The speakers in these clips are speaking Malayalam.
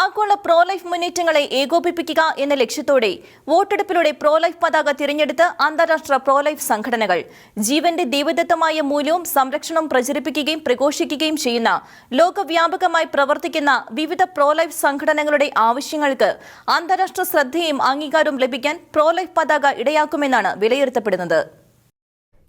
ആഗോള പ്രോലൈഫ് മുന്നേറ്റങ്ങളെ ഏകോപിപ്പിക്കുക എന്ന ലക്ഷ്യത്തോടെ വോട്ടെടുപ്പിലൂടെ പ്രോലൈഫ് പതാക തിരഞ്ഞെടുത്ത് അന്താരാഷ്ട്ര പ്രോലൈഫ് സംഘടനകൾ ജീവന്റെ ദൈവദത്തമായ മൂല്യവും സംരക്ഷണവും പ്രചരിപ്പിക്കുകയും പ്രഘോഷിക്കുകയും ചെയ്യുന്ന ലോകവ്യാപകമായി പ്രവർത്തിക്കുന്ന വിവിധ പ്രോലൈഫ് സംഘടനകളുടെ ആവശ്യങ്ങൾക്ക് അന്താരാഷ്ട്ര ശ്രദ്ധയും അംഗീകാരവും ലഭിക്കാൻ പ്രോലൈഫ് പതാക ഇടയാക്കുമെന്നാണ് വിലയിരുത്തപ്പെടുന്നത്.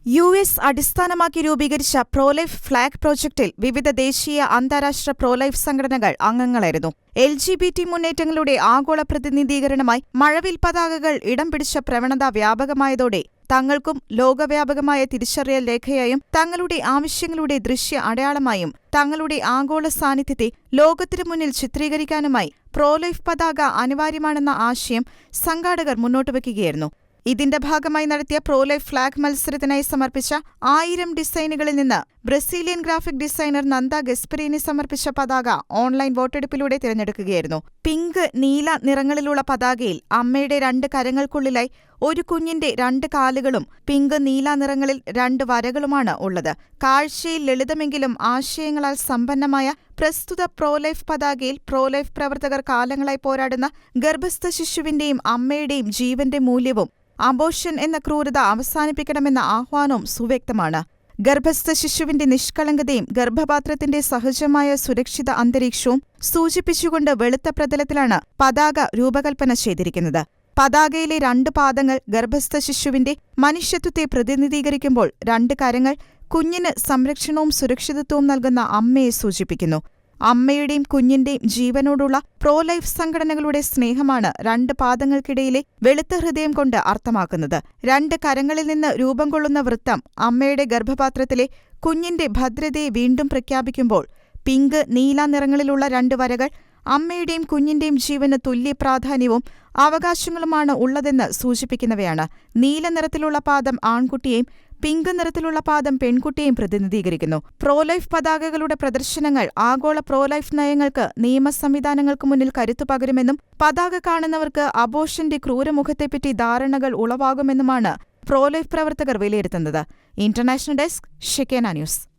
യു എസ് അടിസ്ഥാനമാക്കി രൂപീകരിച്ച പ്രോലൈഫ് ഫ്ളാഗ് പ്രോജക്റ്റിൽ വിവിധ ദേശീയ അന്താരാഷ്ട്ര പ്രോലൈഫ് സംഘടനകൾ അംഗങ്ങളായിരുന്നു. എൽ ജി ബി ടി മുന്നേറ്റങ്ങളുടെ ആഗോള പ്രതിനിധീകരണമായി മഴവിൽ പതാകകൾ ഇടം പിടിച്ച പ്രവണത വ്യാപകമായതോടെ തങ്ങൾക്കും ലോകവ്യാപകമായ തിരിച്ചറിയൽ രേഖയായും തങ്ങളുടെ ആവശ്യങ്ങളുടെ ദൃശ്യ അടയാളമായും തങ്ങളുടെ ആഗോള സാന്നിധ്യത്തെ ലോകത്തിനു മുന്നിൽ ചിത്രീകരിക്കാനുമായി പ്രോലൈഫ് പതാക അനിവാര്യമാണെന്ന ആശയം സംഘാടകർ മുന്നോട്ടുവയ്ക്കുകയായിരുന്നു ഇതിന്റെ ഭാഗമായി നടത്തിയ പ്രോലൈഫ് ഫ്ളാഗ് മത്സരത്തിനായി സമർപ്പിച്ച ആയിരം ഡിസൈനുകളിൽ നിന്ന് Brazilian graphic designer Nanda Gasperini സമർപ്പിച്ച പതാക ഓൺലൈൻ വോട്ടെടുപ്പിലൂടെ തിരഞ്ഞെടുക്കുകയായിരുന്നു. പിങ്ക് നീല നിറങ്ങളിലുള്ള പതാകയിൽ അമ്മയുടെ രണ്ട് കരങ്ങൾക്കുള്ളിലായി ഒരു കുഞ്ഞിന്റെ രണ്ട് കാലുകളും പിങ്ക് നീല നിറങ്ങളിൽ രണ്ട് വരകളുമാണ് ഉള്ളത്. കാഴ്ചയിൽ ലളിതമെങ്കിലും ആശയങ്ങളാൽ സമ്പന്നമായ പ്രസ്തുത പ്രോലൈഫ് പതാകയിൽ പ്രോലൈഫ് പ്രവർത്തകർ കാലങ്ങളായി പോരാടുന്ന ഗർഭസ്ഥ ശിശുവിന്റെയും അമ്മയുടെയും ജീവന്റെ മൂല്യവും അബോഷൻ എന്ന ക്രൂരത അവസാനിപ്പിക്കണമെന്ന ആഹ്വാനവും സുവ്യക്തമാണ്. ഗർഭസ്ഥ ശിശുവിന്റെ നിഷ്കളങ്കതയും ഗർഭപാത്രത്തിന്റെ സഹജമായ സുരക്ഷിത അന്തരീക്ഷവും സൂചിപ്പിച്ചുകൊണ്ട് വെളുത്ത പ്രതലത്തിലാണ് പതാക രൂപകൽപ്പന ചെയ്തിരിക്കുന്നത്. പതാകയിലെ രണ്ട് പാദങ്ങൾ ഗർഭസ്ഥ ശിശുവിന്റെ മനുഷ്യത്വത്തെ പ്രതിനിധീകരിക്കുമ്പോൾ രണ്ട് കരങ്ങൾ കുഞ്ഞിന് സംരക്ഷണവും സുരക്ഷിതത്വവും നൽകുന്ന അമ്മയെ സൂചിപ്പിക്കുന്നു. അമ്മയുടെയും കുഞ്ഞിന്റെയും ജീവനോടുള്ള പ്രോ ലൈഫ് സംഘടനകളുടെ സ്നേഹമാണ് രണ്ട് പാദങ്ങൾക്കിടയിലെ വെളുത്ത ഹൃദയം കൊണ്ട് അർത്ഥമാക്കുന്നത്. രണ്ട് കരങ്ങളിൽ നിന്ന് രൂപം കൊള്ളുന്ന വൃത്തം അമ്മയുടെ ഗർഭപാത്രത്തിലെ കുഞ്ഞിന്റെ ഭദ്രതയെ വീണ്ടും പ്രഖ്യാപിക്കുമ്പോൾ പിങ്ക് നീല നിറങ്ങളിലുള്ള രണ്ട് വരകൾ അമ്മയുടെയും കുഞ്ഞിന്റെയും ജീവന് തുല്യ പ്രാധാന്യവും അവകാശങ്ങളുമാണ് ഉള്ളതെന്ന് സൂചിപ്പിക്കുന്നവയാണ്. നീല നിറത്തിലുള്ള പാദം ആൺകുട്ടിയെയും പിങ്ക് നിറത്തിലുള്ള പാദം പെൺകുട്ടിയെയും പ്രതിനിധീകരിക്കുന്നു. പ്രോലൈഫ് പതാകകളുടെ പ്രദർശനങ്ങൾ ആഗോള പ്രോലൈഫ് നയങ്ങൾക്ക് നിയമ സംവിധാനങ്ങൾക്ക് മുന്നിൽ കരുത്തു പകരുമെന്നും പതാക കാണുന്നവർക്ക് അബോഷന്റെ ക്രൂരമുഖത്തെപ്പറ്റി ധാരണകൾ ഉളവാകുമെന്നുമാണ് പ്രോലൈഫ് പ്രവർത്തകർ വിലയിരുത്തുന്നത്. ഇന്റർനാഷണൽ ഡെസ്ക് ഷിക്കേന ന്യൂസ്.